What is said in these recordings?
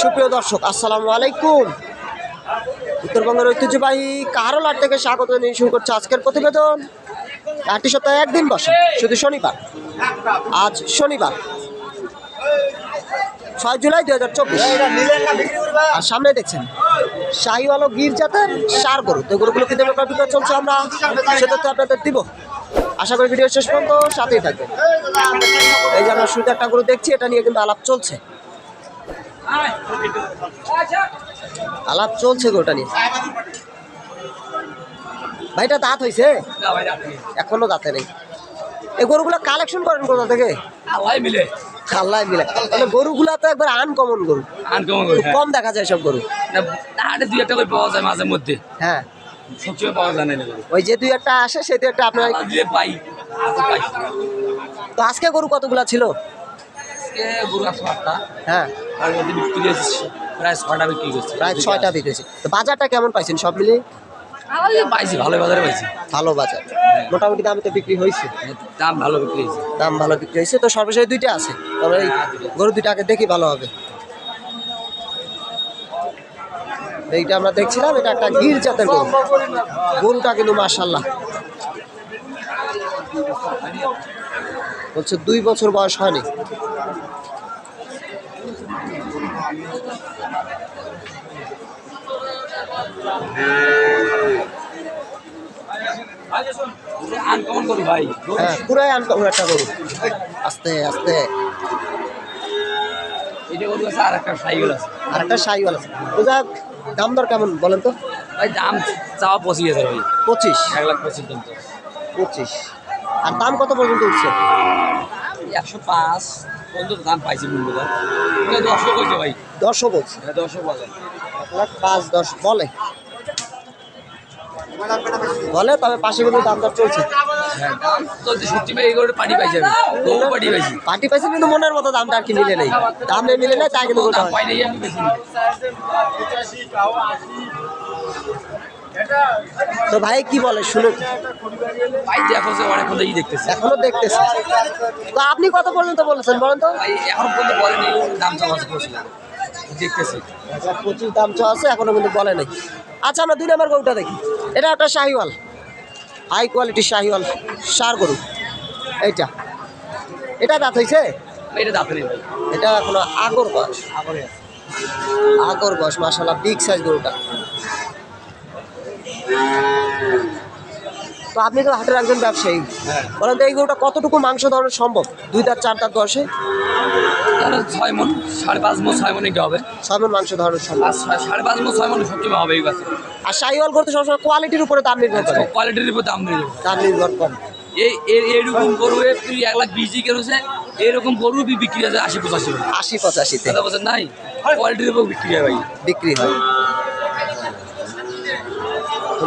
সুপ্রিয় দর্শক, আসসালামু আলাইকুম। উত্তরবঙ্গের ঐতিহ্যবাহী কাহারোলার থেকে স্বাগত নিয়ে শুরু করছে আজকের প্রতিবেদন। আটটি সপ্তাহে একদিন বসে, শুধু শনিবার। আজ শনিবার, ছয় জুলাই দুই হাজার চব্বিশ। আর সামনে দেখছেন, শাহিওয়াল ও গির জাতের সার গরু। তো গরুগুলো কিন্তু বিক্রয় চলছে আমরা সেটা তো আপনাদের দিব। আশা করি ভিডিও শেষ পর্যন্ত সাথেই থাকবে এই যে আমরা শুরুতে একটা গরু দেখছি, এটা নিয়ে কিন্তু আলাপ চলছে। আলাপ চলছে গরুটা নিয়ে। ভাইটা দাঁত হয়েছে এখনও দাঁতে নেই। এই গরুগুলো কালেকশন করেন কোথা থেকে? আল্লাহ মিলে। খাল্লায় মিলে। তাহলে গরুগুলা তো একবার আনকমন গরু। আনকমন খুব কম দেখা যায় সব গরু। হাটে দুই একটা করে পাওয়া যায় মাঝে মধ্যে। হ্যাঁ। সবসময় পাওয়া যায় না ওই যে দুই একটা আসে দুই একটা আপনার পাই। তো আজকে গরু কতগুলা ছিল? আজকে গরু আটটা হ্যাঁ। তার মধ্যে বিক্রি প্রায় ছয়টা বিক্রি করছে। প্রায় ছয়টা তো বাজারটা কেমন পাইছেন সব মিলিয়ে পাইছি ভালো বাজারে পাইছি। ভালো বাজার। মোটামুটি দামে তো বিক্রি হয়েছে। দাম ভালো বিক্রি হয়েছে। দাম ভালো বিক্রি হয়েছে। তো সর্বশেষ দুইটা আছে। তবে গরু দুইটাকে দেখি ভালো হবে। এইটা আমরা দেখছিলাম এটা একটা গির জাতের গরু। গরুটা কিন্তু মার্শাল্লাহ বলছে দুই বছর বয়স হয়নি আনকমন করি ভাই হ্যাঁ পুরাই আনকমন একটা গরু। আস্তে আস্তে। আর একটা সাইওয়াল আছে। তো যাক দাম দর কেমন বলেন তো? ভাই দাম চাওয়া পঁচিশ। হাজার ভাই পঁচিশ। এক লাখ পঁচিশ দাম পঁচিশ আর দাম কত পর্যন্ত উঠছে? একশো পাঁচ পর্যন্ত দাম পাইছি মূল্য দাম দশশো ভাই। দশও বলছে দশশো বলে। এক লাখ পাঁচ দশ বলে। বলে তবে পাশে কিন্তু দাম দর চলছে। হ্যাঁ দাম চলছে। সত্যি ভাই গরুটা পানি পাইছি আমি। পাইছি। পার্টি পাইছে কিন্তু মনের মতো দামটা আর কি মিলে নেই। দামে মিলে নেই তাই কিন্তু গোটা হয়। নাই। তো ভাই কি বলে শুনুন। ভাই দেখো যে অনেক কথা দেখতেছে। এখনও দেখতেছি। তো আপনি কত পর্যন্ত বলেছেন বলেন তো? ভাই এখন পর্যন্ত বলেনি দাম চাওয়া দেখতেছি। লাখ পঁচিশ দাম চা আছে এখনও কিন্তু বলে নাই। আচ্ছা আমরা দুই নম্বর গরুটা দেখি। এটা একটা শাহিওয়াল। হাই কোয়ালিটির শাহিওয়াল সার গরু। এইটা। এটা দাঁত হয়েছে এটা দাঁত নেই এটা এখনও আগর বয়স। আগরে আগর বয়স মাসাল্লাহ বিগ সাইজ গরুটা। তো আপনি তো হাটের একজন ব্যবসায়ী। হ্যাঁ। বলেন তো এই গরুটা কতটুকু মাংস ধরানো সম্ভব? দুই দাঁত চার দাঁত বয়সে? ছয় মন সাড়ে পাঁচ মন ছয় মন এটা হবে। ছয় মণ মাংস সম্ভব সাড়ে পাঁচ মন ছয় মন সবসময় হবে এই গাছে। আর শাহিওয়াল করতে সবসময় কোয়ালিটির উপরে দাম নির্ভর করে। কোয়ালিটির উপর দাম নেই দাম নির্ভর করে। এই এর এরকম গরু এক লাখ বিশ এরকম গরু বিক্রি আছে আশি পঁচাশি আশি পঁচাশিতে। বলছেন নাই? কোয়ালিটির উপর বিক্রি হয় ভাই। বিক্রি হয়।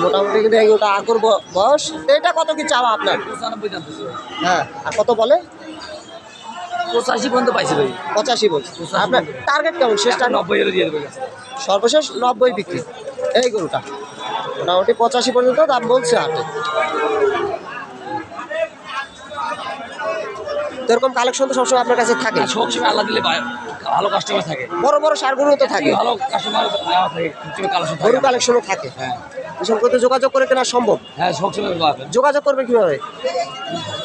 মোটামুটি কিন্তু আগর বয়স। এটা কত কি চাওয়া আপনার। হ্যাঁ আর কত বলে? পঁচাশি পর্যন্ত পাইছে ভাই। পঁচাশি বলছে আপনার টার্গেট কেমন? শেষ নব্বই হলে দিয়ে দেবে সর্বশেষ নব্বই বিক্রি। এই গরুটা। মোটামুটি পঁচাশি পর্যন্ত দাম বলছে হাটে। তো এরকম কালেকশন তো সবসময় আপনার কাছে থাকে? সবসময় আল্লাহ দিলে ভালো কাস্টমার থাকে। বড় বড় সার গরু তো থাকে। ভালো কাস্টমার থাকে গরু কালেকশনও থাকে। হ্যাঁ। এসব যোগাযোগ করে কেনা সম্ভব? হ্যাঁ সবসময় যোগাযোগ করবে কীভাবে?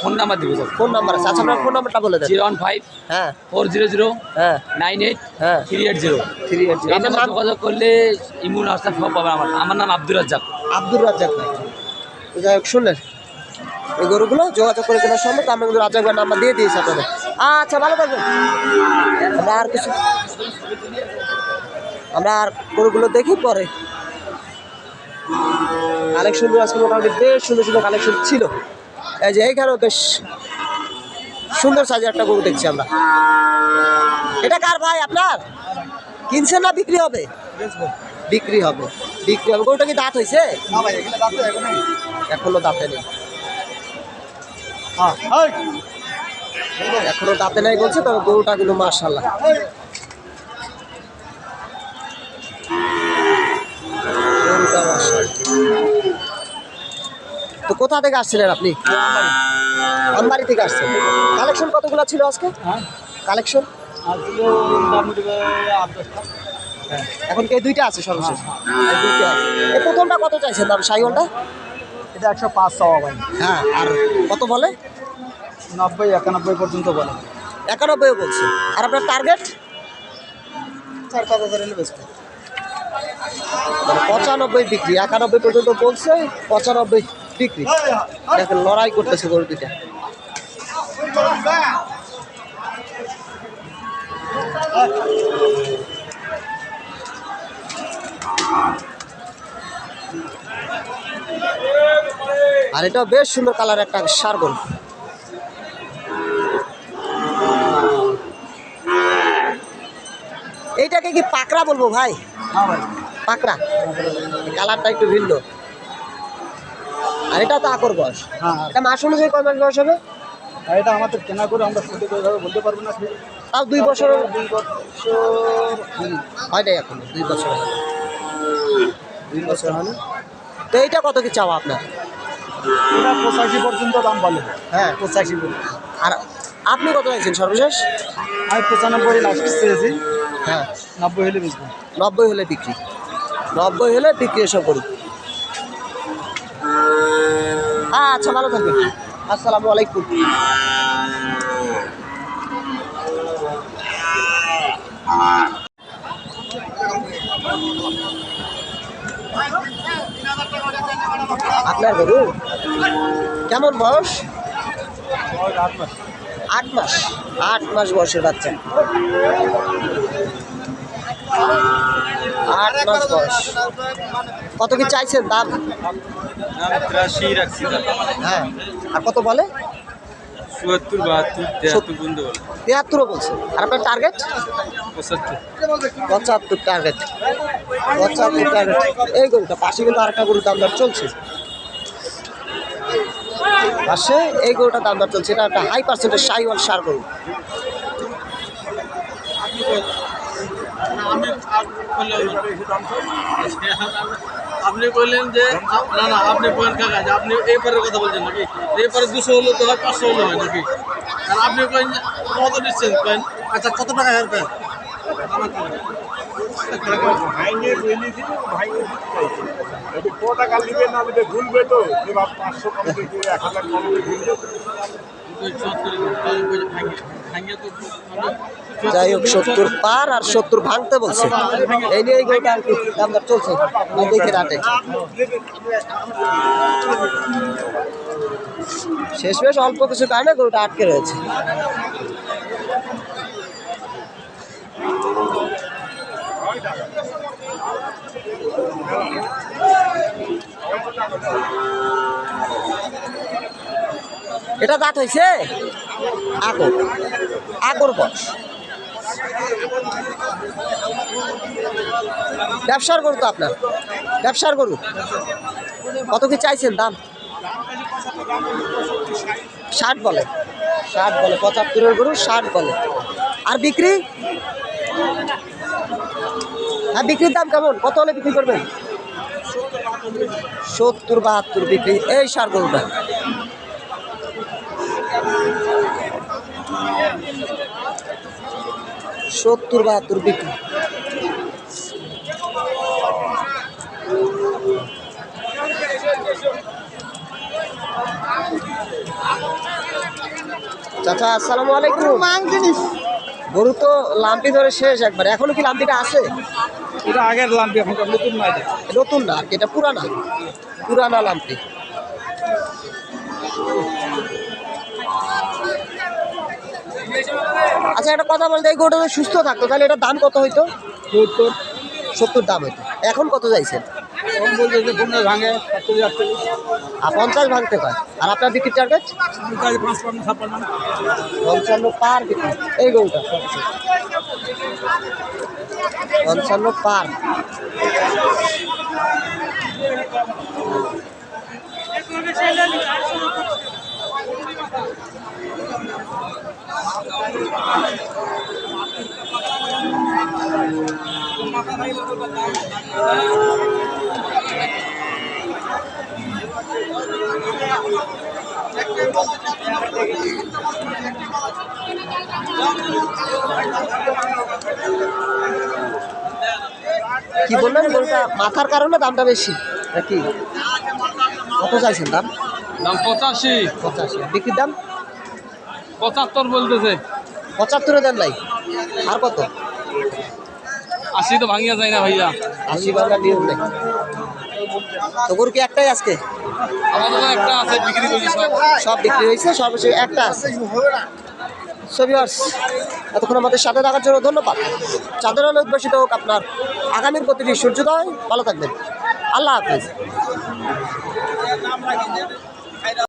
ফোন নাম্বার দিবে ফোন নাম্বার আছে। আচ্ছা আপনার ফোন নাম্বারটা বলে দেন। জিরো ওয়ান ফাইভ হ্যাঁ। ফোর জিরো জিরো হ্যাঁ। নাইন এইট হ্যাঁ। Three eight zero. Three eight এই আপনার নাম যোগাযোগ করলে ইমুন আস্তা সব পাবেন আমার। আমার নাম আব্দুর রাজ্জাক। আব্দুর রাজ্জাক যাই হোক শুনলেন। এই গরুগুলো যোগাযোগ করে কেনার সময় তো আমরা কিন্তু রাজ্জাক ভাই নাম্বার দিয়ে দিয়েছি আপনাদের। আচ্ছা ভালো থাকবেন। আমরা আর কিছু আমরা আর গরুগুলো দেখি পরে। কালেকশন আজকে মোটামুটি বেশ সুন্দর সুন্দর কালেকশন ছিল। এই যে এইখানেও বেশ সুন্দর সাইজের একটা গরু দেখছি আমরা। এটা কার ভাই আপনার? কিনছেন না বিক্রি হবে? বিক্রি হবে। বিক্রি হবে। গরুটা কি দাঁত হয়েছে? এখনও দাঁতে নেই। এখনও দাঁতে নেই। বলছে তবে গরুটা কিন্তু মার্শাল্লাহ গরুটা মার্শাল্লাহ তো কোথা থেকে আসছিলেন আপনি? আমবাড়ি থেকে আসছেন? কালেকশন কতগুলো ছিল আজকে? কালেকশন? আট দশটা। হ্যাঁ। এখন কি এই দুইটা আছে সর্বশেষ? এই দুইটা আছে। এই প্রথমটা কত চাইছেন দাম সাইওয়ালটা এটা একশো পাঁচ চাওয়া ভাই। হ্যাঁ আর কত বলে? নব্বই একানব্বই পর্যন্ত বলে। একানব্বই বলছে। আর আপনার টার্গেট চার পাঁচ হাজার এলে মানে পঁচানব্বই বিক্রি, একানব্বই পর্যন্ত বলছে পঁচানব্বই বিক্রি। দেখেন, লড়াই করতেছে গরু দুইটা আর এটা বেশ সুন্দর কালার একটা সার গরু। এইটাকে কি পাকড়া বলব ভাই? হ্যাঁ ভাই। পাকড়া। কালারটা একটু ভিন্ন। আর এটা তো আকর বয়স। হ্যাঁ। এটা মাস অনুযায়ী কয় মাস বয়স হবে? এটা আমাদের কেনা করে আমরা সঠিক ওইভাবে বলতে পারব না। তাও দুই বছর দুই বছর। হয় নাই এখন দুই বছর দুই বছর হয় তো এইটা কত কি চাওয়া আপনার? এটা পঁচাশি পর্যন্ত দাম বলে হ্যাঁ। পঁচাশি পর্যন্ত। আর আপনি কত চাইছেন সর্বশেষ? আমি পঁচানব্বই লাস্ট চেয়েছি হ্যাঁ। নব্বই হলে বেচবো নব্বই হলে বিক্রি। নব্বই হলে বিক্রি এসব করি আচ্ছা ভালো থাকবেন। আসসালামু আলাইকুম। আপনার গরু কেমন বয়স? আট মাস। আট মাস বয়সের বাচ্চা। আট মাস বয়স কত কি চাইছেন দাম? হ্যাঁ। আর কত বলে? চুয়াত্তর বাহাত্তর তেহাত্তর পর্যন্ত বলে। তিয়াত্তরও বলছে। আর আপনার টার্গেট পঁচাত্তর। পঁচাত্তর টার্গেট পঁচাত্তর টার্গেট এই গরুটা পাশে কিন্তু আরেকটা গরুর দাম দর চলছে। পাশে এই গরুটা দাম দর চলছে। এটা একটা হাই পার্সেন্টের সাইওয়াল সার গরু। আপনি বললেন যে, না না, আপনি বলেন কাকা, যে আপনি এই পারের কথা বলছেন নাকি? এই পারে দুশো হলো তো হয়, পাঁচশো হলো হয় নাকি? আর আপনি কয়েন কত নিচ্ছেন কয়েন আচ্ছা কত টাকা হের পেন যাই হোক, সত্তর পার আর সত্তর ভাঙতে বলছে। এই নিয়ে চলছে। দেখে রাটে শেষ বেশ অল্প কিছু কারণে গরুটা আটকে রয়েছে। এটা হয়েছে? আকর আকর বস ব্যবসার গরু তো আপনার। ব্যবসার গরু। কত কি চাইছেন দাম? ষাট বলে। ষাট বলে, পঁচাত্তরের গরু ষাট বলে। আর বিক্রি? হ্যাঁ বিক্রির দাম কেমন? কত হলে বিক্রি করবেন? সত্তর, বাহাত্তর বিক্রি। এই সার গরুটা। সত্তর বাহাত্তর বিক্রি। চাচা আসসালামু আলাইকুম। গরু তো লাম্পি ধরে শেষ একবার। এখনও কি লাম্পিটা আছে? এটা আগের লাম্পি এখন নতুন এটা। নতুন না আর কি, এটা পুরানা। পুরানা লাম্পি। আচ্ছা একটা কথা বলতে এই গরুটা সুস্থ থাকতো তাহলে এটা দাম কত হইতো? সত্তর। সত্তর দাম হইতো। এখন কত যাইছেন আর পঞ্চাশ ভাঙতে হয়। আর আপনার বিক্রির টার্গেট পঞ্চান্ন পার বিক্রি। এই গরুটা। পঞ্চান্ন পার। কি বললেন? গরুটা মাথার কারণে দামটা বেশি? নাকি? কত চাইছেন দাম? দাম পঁচাশি। পঁচাশি। বিক্রির দাম? পঁচাত্তর বলতেছে। পঁচাত্তরে দেন নাই। আর কত? আশি তো ভাঙিয়া যায় না ভাইয়া। আশি বাংলা নিয়ম নেই তো গরু কি একটাই আজকে? আমাদের একটা আছে বিক্রি করছি সব। সব বিক্রি হয়েছে সর্বশেষ একটা আছে। সবিয়ার্স এতক্ষণ আমাদের সাথে থাকার জন্য ধন্যবাদ। চাঁদের আলো উদ্ভাসিত হোক আপনার আগামীর প্রতিটি সূর্যোদয়। ভালো থাকবেন। আল্লাহ হাফিজ।